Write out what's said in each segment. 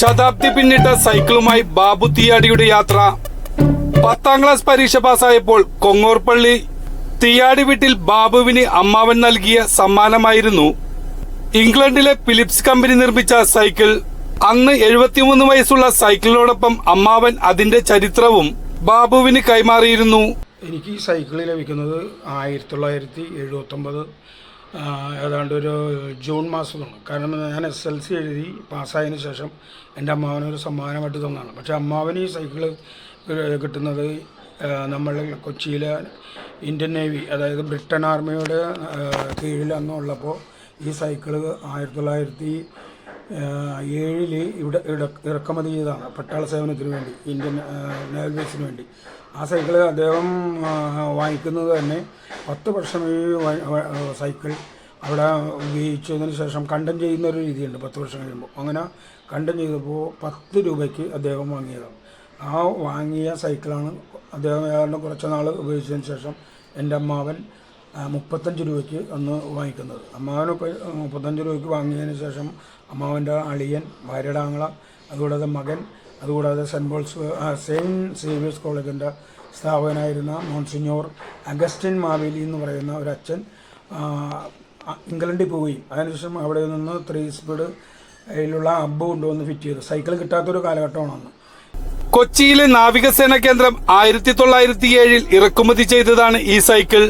ശതാബ്ദി പിന്നിട്ട സൈക്കിളുമായി ബാബു തീയാടിയുടെ യാത്ര. പത്താം ക്ലാസ് പരീക്ഷ പാസ്സായപ്പോൾ കൊങ്ങോർപ്പള്ളി തീയാടി വീട്ടിൽ ബാബുവിന് അമ്മാവൻ നൽകിയ സമ്മാനമായിരുന്നു. ഇംഗ്ലണ്ടിലെ ഫിലിപ്സ് കമ്പനി നിർമ്മിച്ച സൈക്കിൾ. അന്ന് എഴുപത്തിമൂന്ന് വയസ്സുള്ള സൈക്കിളിനോടൊപ്പം അമ്മാവൻ അതിന്റെ ചരിത്രവും ബാബുവിന് കൈമാറിയിരുന്നു. എനിക്ക് ഈ സൈക്കിൾ ലഭിക്കുന്നത് ആയിരത്തി തൊള്ളായിരത്തി എഴുപത്തൊമ്പത് ഏതാണ്ട് ഒരു ജൂൺ മാസം മാസമാണ് കാരണം ഞാൻ എസ് എൽ സി എഴുതി പാസ്സായതിനു ശേഷം എന്റെ അമ്മാവനൊരു സമ്മാനമായിട്ട് തന്നതാണ്. പക്ഷേ അമ്മാവന് ഈ സൈക്കിൾ കിട്ടുന്നത് നമ്മൾ കൊച്ചിയിലെ ഇന്ത്യൻ നേവി അതായത് ബ്രിട്ടൻ ആർമിയുടെ കീഴിൽ അന്നുള്ളപ്പോൾ ഈ സൈക്കിൾ ആയിരത്തി തൊള്ളായിരത്തി ഏഴിൽ ഇവിടെ ഇറക്കുമതി ചെയ്തതാണ് പട്ടാള സേവനത്തിന് വേണ്ടി ഇന്ത്യൻ നേവൽ ബേസിന് വേണ്ടി. ആ സൈക്കിൾ അദ്ദേഹം വാങ്ങിക്കുന്നത് തന്നെ പത്ത് വർഷം ഈ സൈക്കിൾ അവിടെ ഉപയോഗിച്ചതിന് ശേഷം കണ്ടം ചെയ്യുന്ന ഒരു രീതിയുണ്ട് പത്ത് വർഷം കഴിയുമ്പോൾ അങ്ങനെ കണ്ടം ചെയ്തപ്പോൾ പത്ത് രൂപയ്ക്ക് അദ്ദേഹം വാങ്ങിയതാണ്. ആ വാങ്ങിയ സൈക്കിളാണ് അദ്ദേഹം ഏതാണ്ട് കുറച്ച് നാൾ ഉപയോഗിച്ചതിന് ശേഷം എന്റെ അമ്മാവൻ മുപ്പത്തഞ്ച് രൂപയ്ക്ക് അന്ന് വാങ്ങിക്കുന്നത്. അമ്മാവനൊക്കെ മുപ്പത്തഞ്ച് രൂപയ്ക്ക് വാങ്ങിയതിന് ശേഷം അമ്മാവന്റെ അളിയൻ ഭാര്യയുടെ ആങ്ങള അതുകൂടാതെ മകൻ അതുകൂടാതെ സെന്റ് പോൾസ് സെയിന്റ് സേവിയേഴ്സ് കോളേജിന്റെ സ്ഥാപകനായിരുന്ന മോൺസിഞ്ഞോർ അഗസ്റ്റിൻ മാവേലി എന്ന് പറയുന്ന ഒരു അച്ഛൻ ഇംഗ്ലണ്ടിൽ പോയി അതിനുശേഷം അവിടെ നിന്ന് ത്രീ സ്പീഡ് അതിലുള്ള അബ്ബ് കൊണ്ടുവന്ന് ഫിറ്റ് ചെയ്തു. സൈക്കിൾ കിട്ടാത്തൊരു കാലഘട്ടമാണ് അന്ന്. കൊച്ചിയിലെ നാവികസേന കേന്ദ്രം ആയിരത്തി തൊള്ളായിരത്തി ഏഴിൽ ഇറക്കുമതി ചെയ്തതാണ് ഈ സൈക്കിൾ.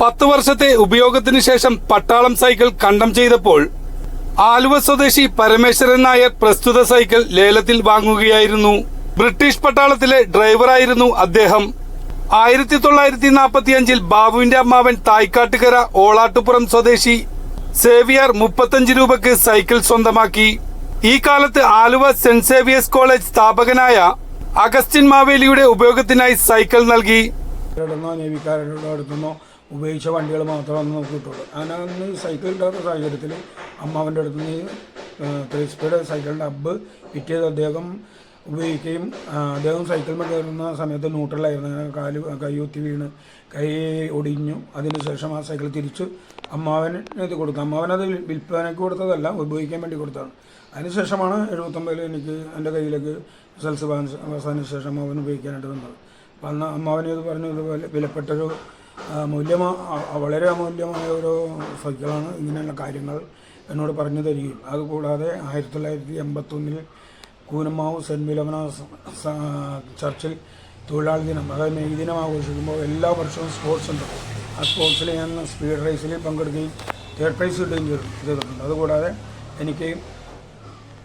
പത്ത് വർഷത്തെ ഉപയോഗത്തിന് ശേഷം പട്ടാളം സൈക്കിൾ കണ്ടം ചെയ്തപ്പോൾ ആലുവ സ്വദേശി പരമേശ്വരൻ നായർ പ്രസ്തുത സൈക്കിൾ ലേലത്തിൽ വാങ്ങുകയായിരുന്നു. ബ്രിട്ടീഷ് പട്ടാളത്തിലെ ഡ്രൈവറായിരുന്നു അദ്ദേഹം. ആയിരത്തി തൊള്ളായിരത്തി നാൽപ്പത്തിയഞ്ചിൽ ബാബുവിന്റെ അമ്മാവൻ തായ്ക്കാട്ടുകര ഓളാട്ടുപുറം സ്വദേശി സേവിയർ മുപ്പത്തഞ്ച് രൂപയ്ക്ക് സൈക്കിൾ സ്വന്തമാക്കി. ഈ കാലത്ത് ആലുവ സെന്റ് സേവിയേഴ്സ് കോളേജ് സ്ഥാപകനായ അഗസ്റ്റിൻ മാവേലിയുടെ ഉപയോഗത്തിനായി സൈക്കിൾ നൽകി. ഉപയോഗിച്ച വണ്ടികൾ മാത്രമേ അന്ന് നമുക്ക് കിട്ടുള്ളൂ അങ്ങനെ സൈക്കിൾ ഇല്ലാത്ത സാഹചര്യത്തിൽ അമ്മാവന്റെ അടുത്ത് നിന്ന് ത്രീ സ്പീഡ് സൈക്കിളിന്റെ ഫിറ്റ് ചെയ്ത് അദ്ദേഹം ഉപയോഗിക്കുകയും അദ്ദേഹം സൈക്കിളിൽ കയറുന്ന സമയത്ത് ന്യൂട്രലായിരുന്നു അങ്ങനെ കാൽ കൈയൊത്തി വീണ് കൈ ഒടിഞ്ഞു. അതിനുശേഷം ആ സൈക്കിൾ തിരിച്ച് അമ്മാവന് ഇത് കൊടുത്തു. അമ്മാവനത് വിൽ- വിൽപ്പനയ്ക്ക് കൊടുത്തതല്ല ഉപയോഗിക്കാൻ വേണ്ടി കൊടുത്തതാണ് അതിനുശേഷമാണ് എഴുപത്തൊമ്പതിൽ എനിക്ക് എന്റെ കയ്യിലേക്ക് എസ് എൽ സി അവസാനിച്ച ശേഷം അവൻ ഉപയോഗിക്കാനായിട്ട് തന്നത് അപ്പം അന്ന് അമ്മാവനത് ഇത് പറഞ്ഞു ഇത് വില- വിലപ്പെട്ടൊരു മൂല്യമാ വളരെ അമൂല്യമായ ഒരു സൈക്കിളാണ് ഇങ്ങനെയുള്ള കാര്യങ്ങൾ എന്നോട് പറഞ്ഞു തരികയും. അതുകൂടാതെ ആയിരത്തി തൊള്ളായിരത്തി എൺപത്തൊന്നിൽ കൂനമാവ് സെന്റ് സ- ചർച്ചിൽ തൊഴിലാളി ദിനം അതായത് മെയ് ദിനം ആഘോഷിക്കുമ്പോൾ എല്ലാ വർഷവും സ്പോർട്സ് ഉണ്ട്. ആ സ്പോർട്സിൽ ഞാൻ സ്പീഡ് റേസിൽ പങ്കെടുക്കുകയും തേർഡ് പ്രൈസ് കിട്ടുകയും ചെയ്തിട്ടുണ്ട്. അതുകൂടാതെ എനിക്ക്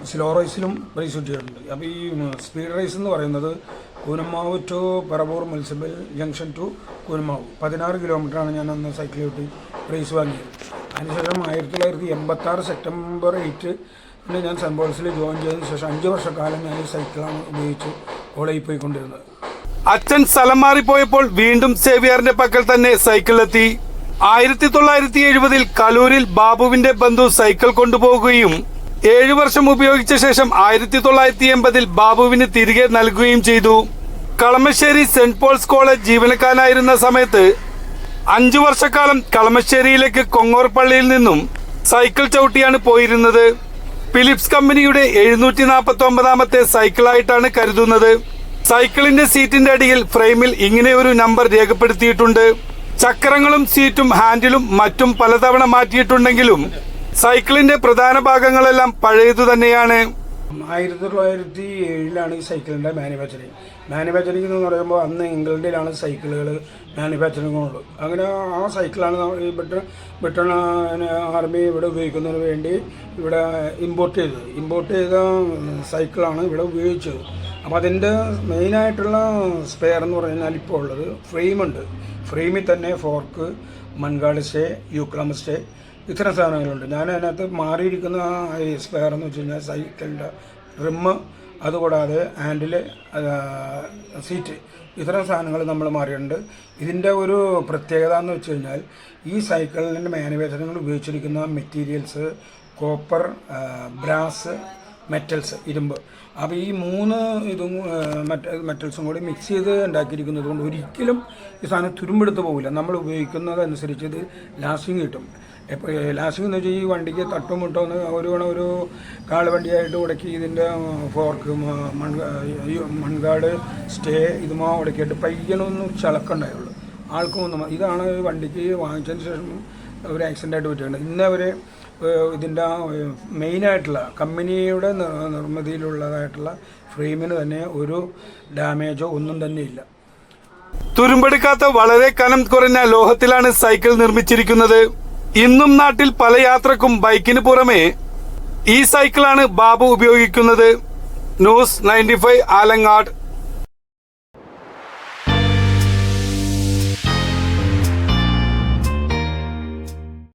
സ്ലോ റേസിലും പ്രൈസ് കിട്ടിയിട്ടുണ്ട്. അപ്പോൾ ഈ സ്പീഡ് റേസ് എന്ന് പറയുന്നത് Koonamavu to Paravur municipal junction to Koonamavu. പതിനാറ് കിലോമീറ്ററാണ് ഞാൻ അന്ന് സൈക്കിൾ കിട്ടി പ്രൈസ് വാങ്ങിയത്. അതിനുശേഷം ആയിരത്തി തൊള്ളായിരത്തി എൺപത്താറ് സെപ്റ്റംബർ എയ്റ്റ് ഞാൻ സെന്റ് പോൾസിൽ ജോയിൻ ചെയ്തതിന് ശേഷം അഞ്ച് വർഷക്കാലം ഞാൻ ഈ സൈക്കിളാണ് ഉപയോഗിച്ച് കോളേജിൽ പോയിക്കൊണ്ടിരുന്നത്. അച്ഛൻ സ്ഥലം മാറിപ്പോയപ്പോൾ വീണ്ടും സേവിയറിന്റെ പക്കൽ തന്നെ സൈക്കിളെത്തി ആയിരത്തി തൊള്ളായിരത്തി എഴുപതിൽ കലൂരിൽ ബാബുവിന്റെ ബന്ധു സൈക്കിൾ കൊണ്ടുപോകുകയും ഏഴു വർഷം ഉപയോഗിച്ച ശേഷം ആയിരത്തി തൊള്ളായിരത്തി എൺപതിൽ ബാബുവിന് തിരികെ നൽകുകയും ചെയ്തു. കളമശ്ശേരി സെന്റ് പോൾസ് കോളേജ് ജീവനക്കാരനായിരുന്ന സമയത്ത് അഞ്ചു വർഷക്കാലം കളമശ്ശേരിയിലേക്ക് കൊങ്ങോർ പള്ളിയിൽ നിന്നും സൈക്കിൾ ചവിട്ടിയാണ് പോയിരുന്നത്. ഫിലിപ്സ് കമ്പനിയുടെ എഴുന്നൂറ്റി നാൽപ്പത്തി ഒമ്പതാമത്തെ സൈക്കിളായിട്ടാണ് കരുതുന്നത്. സൈക്കിളിന്റെ സീറ്റിന്റെ അടിയിൽ ഫ്രെയിമിൽ ഇങ്ങനെ ഒരു നമ്പർ രേഖപ്പെടുത്തിയിട്ടുണ്ട്. ചക്രങ്ങളും സീറ്റും ഹാൻഡിലും മറ്റും പലതവണ മാറ്റിയിട്ടുണ്ടെങ്കിലും സൈക്കിളിന്റെ പ്രധാന ഭാഗങ്ങളെല്ലാം പഴയതു തന്നെയാണ്. ആയിരത്തി തൊള്ളായിരത്തി ഏഴിലാണ് ഈ സൈക്കിളിന്റെ മാനുഫാക്ചറിങ്. മാനുഫാക്ചറിങ് എന്ന് പറയുമ്പോൾ അന്ന് ഇംഗ്ലണ്ടിലാണ് സൈക്കിളുകൾ മാനുഫാക്ചറിങ് ഉള്ളത് അങ്ങനെ ആ സൈക്കിളാണ് ബ്രിട്ടൺ ബ്രിട്ടൻ ആർമി ഇവിടെ ഉപയോഗിക്കുന്നതിന് വേണ്ടി ഇവിടെ ഇമ്പോർട്ട് ചെയ്തത്. ഇമ്പോർട്ട് ചെയ്ത സൈക്കിളാണ് ഇവിടെ ഉപയോഗിച്ചത്. അപ്പോൾ അതിന്റെ മെയിനായിട്ടുള്ള സ്പെയർ എന്ന് പറഞ്ഞാൽ ഇപ്പോൾ ഉള്ളത് ഫ്രെയിമുണ്ട് ഫ്രെയിമിൽ തന്നെ ഫോർക്ക് മൺകാട് സ്റ്റേ യൂക്ലാമ സ്റ്റേ ഇത്തരം സാധനങ്ങളുണ്ട്. ഞാൻ അതിനകത്ത് മാറിയിരിക്കുന്ന സ്പെയർ എന്ന് വെച്ച് കഴിഞ്ഞാൽ സൈക്കിളിന്റെ റിമ്മ് അതുകൂടാതെ ഹാൻഡിൽ സീറ്റ് ഇത്തരം സാധനങ്ങൾ നമ്മൾ മാറിയിട്ടുണ്ട്. ഇതിന്റെ ഒരു പ്രത്യേകത എന്ന് വെച്ച് കഴിഞ്ഞാൽ ഈ സൈക്കിളിന്റെ മാനുഫാക്ചറിങ്ങൾ ഉപയോഗിച്ചിരിക്കുന്ന മെറ്റീരിയൽസ് കോപ്പർ ബ്രാസ് മെറ്റൽസ് ഇരുമ്പ്. അപ്പോൾ ഈ മൂന്ന് ഇതും മറ്റ മെറ്റൽസും കൂടി മിക്സ് ചെയ്ത് ഉണ്ടാക്കിയിരിക്കുന്നത് കൊണ്ട് ഒരിക്കലും ഈ സാധനം തുരുമ്പെടുത്ത് പോകില്ല. നമ്മൾ ഉപയോഗിക്കുന്നതനുസരിച്ച് ഇത് ലാസ്റ്റിങ് കിട്ടും. ഇപ്പോൾ ലാസ്റ്റ് എന്ന് വെച്ചാൽ ഈ വണ്ടിക്ക് തട്ടുമുട്ടോ എന്ന് ഒരു ഒരു കാൾ വണ്ടിയായിട്ട് ഉടക്കി ഇതിന്റെ ഫോർക്ക് മൺ മൺകാട് സ്റ്റേ ഇതുമാ ഉടക്കിയിട്ട് പയ്യനൊന്നും ആൾക്കും ഒന്നും ഇതാണ് വണ്ടിക്ക് വാങ്ങിച്ചതിന് ശേഷം ഒരു ആക്സിഡന്റ് ആയിട്ട് പറ്റിയിട്ടുണ്ട്. ഇന്ന് അവർ ഇതിന്റെ മെയിനായിട്ടുള്ള കമ്പനിയുടെ നിർമ്മിതിയിലുള്ളതായിട്ടുള്ള ഫ്രെയിമിന് തന്നെ ഒരു ഡാമേജോ ഒന്നും തന്നെ ഇല്ല. തുരുമ്പെടുക്കാത്ത വളരെ കനം കുറഞ്ഞ ലോഹത്തിലാണ് സൈക്കിൾ നിർമ്മിച്ചിരിക്കുന്നത്. ഇന്നും നാട്ടിൽ പല യാത്രക്കും ബൈക്കിന് പുറമെ ഈ സൈക്കിളാണ് ബാബു ഉപയോഗിക്കുന്നത്. News ninety five Alangad.